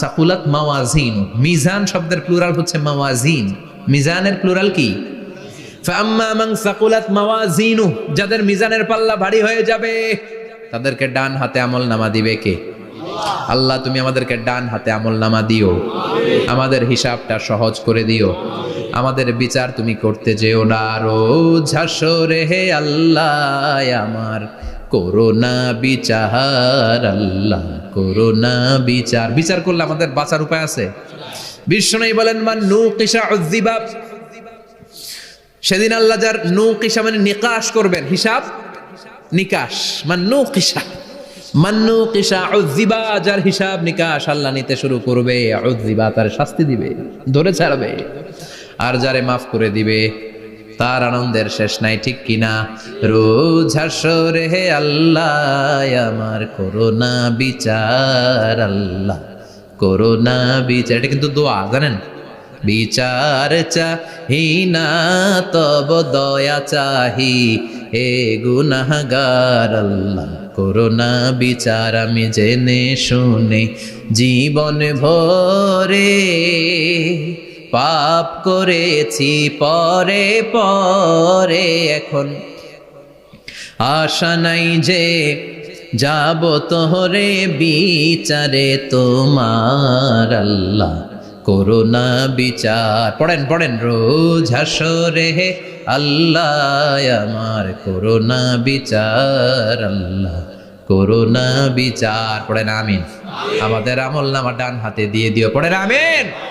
সাকুলাত মাওয়াজিন মিজান শব্দের প্লুরাল হচ্ছে মাওয়াজিন মিজানের প্লুরাল কি? যাদের মিজানের পাল্লা ভারী হয়ে যাবে, তাদেরকে ডান হাতে আমল নামা দিবে কে? আল্লাহ, তুমি আমাদেরকে ডান হাতে আমল নামা দিও। আমাদের হিসাবটা সহজ করে দিও। আমাদের বিচার তুমি করতে যেও না। রোজ হাসরে হে আল্লাহ আমার। করোনা বিচার, আল্লাহ করোনা বিচার। বিচার করলে আমাদের বাঁচার উপায় আছে? বিষ্ণু বলেন, মান নু কিসা উজ্জিবাব সেদিন আল্লাহ যার নু কিসা মানে নিকাশ করবেন। হিসাব? নিকাশ। মান্নু কিসা মান্নু কিসা উজ্জিবা যার হিসাব নিকাশ আল্লাহ নিতে শুরু করবে। উজ্জিবা তার শাস্তি দিবে, ধরে ছাড়বে। আর যারে মাফ করে দিবে তার আনন্দের শেষ নাই ঠিক কিনা? রোজ হাসরে হে আল্লাহ, আমার করোনা বিচার আল্লাহ, করোনা বিচার। এটা কিন্তু দোয়া, জানেন? বিচার চাহি না তব দয়া চাহি। হে গুনাহগার আল্লাহ, করোনা বিচার আমি জেনে শুনে, জীবন ভরে পাপ করেছি পরে পরে এখন। আশা নাই যে যাব তোহরে বিচারে তোমার আল্লাহ করোনা বিচার। পড়েন পড়েন, রোজ হাসরে আল্লাহ, আমার করোনা বিচার, আল্লাহ করোনা বিচার। পড়েন, আমিন। আমাদের আমল নামা ডান হাতে দিয়ে দিও। পড়েন, আমিন।